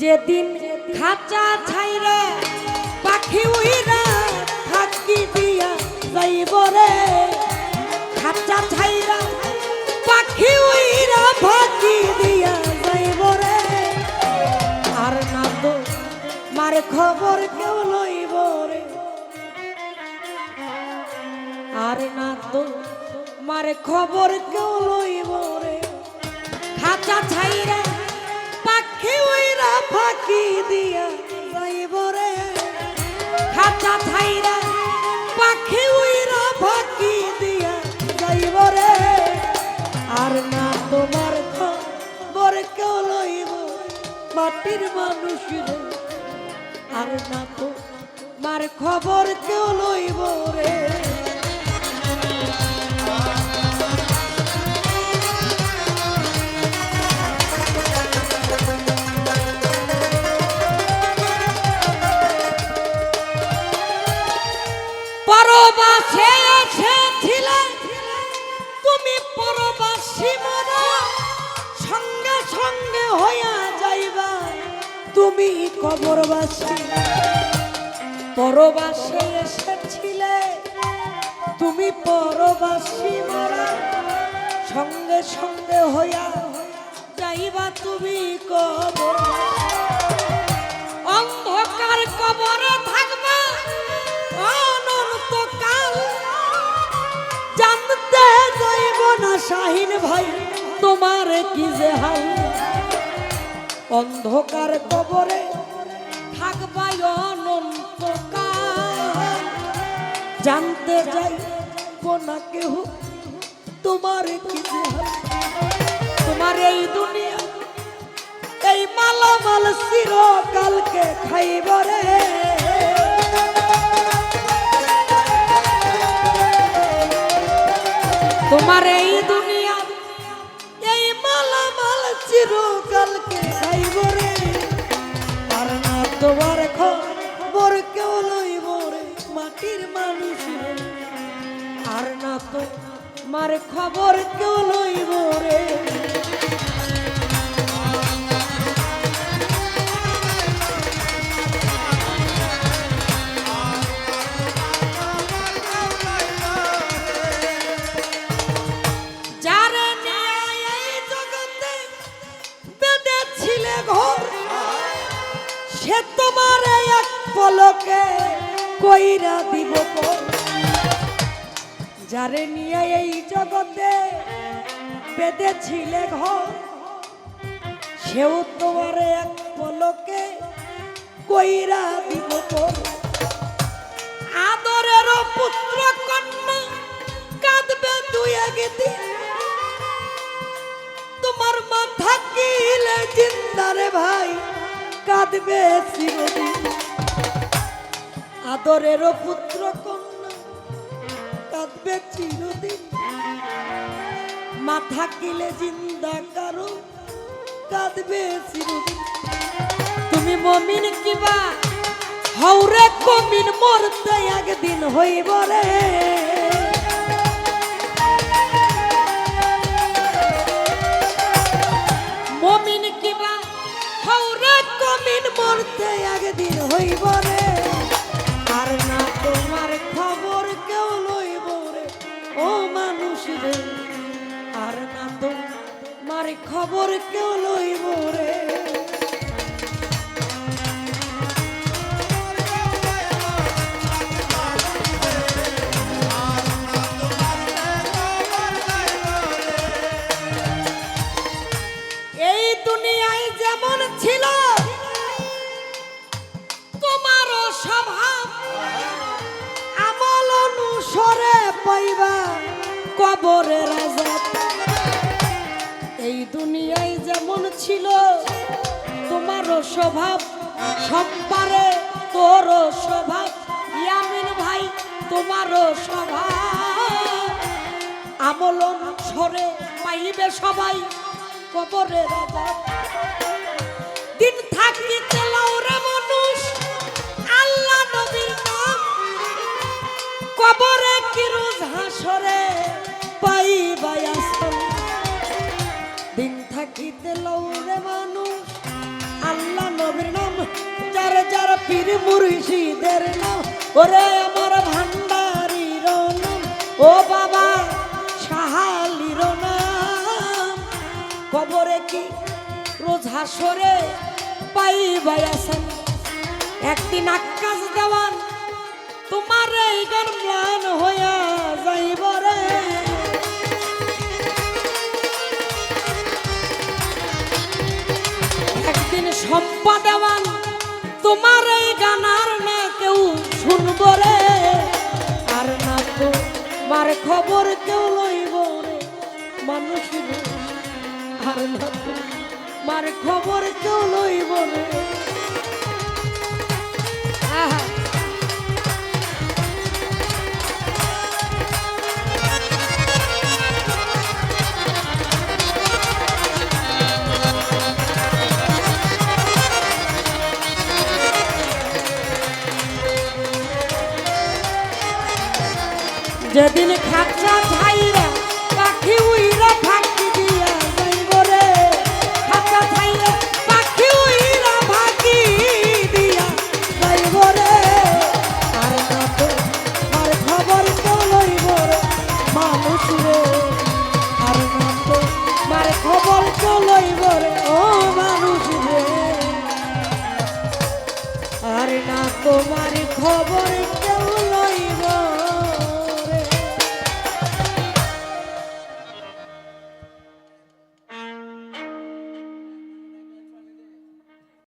যেদিন খাঁচা ছাইরে পাখি উইরা আর না তো মার খবর কেউ লইব রে। খাঁচা ছাইরা পাখি উইরা ফাঁকি দিয়া যাইব রে। খাঁচা ছাইরা পাখি উইরা ফাঁকি দিয়া যাইব রে। আর না তোমার খবর কেউ লইব। মাটির মানুষ রে। আর না তো মার খবর কেউ লইব রে। এসেছিলে তুমি পরবাসী মনা সঙ্গে সঙ্গে হইয়া যাইবা। তুমি কবরবাসী, পরবাসে এসেছিলে। তুমি পরবাসী মরা, সঙ্গে সঙ্গে হইয়া শাহিন ভাই, তোমার কি যে হাল? অন্ধকার কবরে থাকবা অনন্তকাল। জানতে যাই না কেহ, তোমার কি যে হাল? তোমার এই দুনিয়া, এই মালামাল চিরকালকে খাইব রে। তোমার এই দুনিয়া তোমার খবর কেউ লইব রে মাটির মানুষ আর না তো মার খবর কেউ লইব রে তোমার এক পলকে কইরা দিব। যারে নিয়ে এই জগতে বেঁধেছিলে ঘর, সেও তোমার এক পলকে কইরা দিব আদরের পুত্র কন্যা কাঁদবে দুই একদিন তোমার মাথা কিলে কাঁদবে চিরদিন। আদরের পুত্র কন্যা কাঁদবে চিরদিন। মাথা কিলে জিন্দা কারও কাঁদবে চিরদিন। তুমি মমিন কিবা হৌরে কমিন, মরতে একদিন হইব রে। ও মানুষ রে আর না তোমার খবর কেউ লইব রে। অনুসরে পাইবা। কবরে রাজা এই দুনিয়ায় যেমন ছিল, তোমারও স্বভাব সম্পারে তোরও স্বভাব। ইয়ামিন ভাই, তোমারও স্বভাব। আমল অনুসরে পাইবে সবাই কবরে রাজা দিন থাকিতে লাউরে লৌরে মানুষ। আল্লাহ নবীর নাম, যার যার পীর মুর্শিদের নাম। ওরে আমার ভান্ডারির নাম, ও বাবা সাহালির নাম। কবরে কি রোজ হাসরে পাইবাই আসেন একদিন আকাশ দেওয়ান, তোমার এই গান ম্লান হইয়া যাইব রে। সম্পা দেওয়ান, তোমার এই গানার না কেউ শুনব রে। আর না তোমার খবর কেউ লইব রে। মানুষ। আর না তোমার খবর কেউ লইব রে। আহা। যেদিন খাচ্ছা ছাইরা পাখি উইরা ফাঁকি দিয়া যাইব রে। খাচ্ছা ছাইরা পাখি উইরা ফাঁকি দিয়া যাইব রে। আর না তো আর খবর তো লইব রে মানুষ রে। আর না তো আর খবর তোমার খবর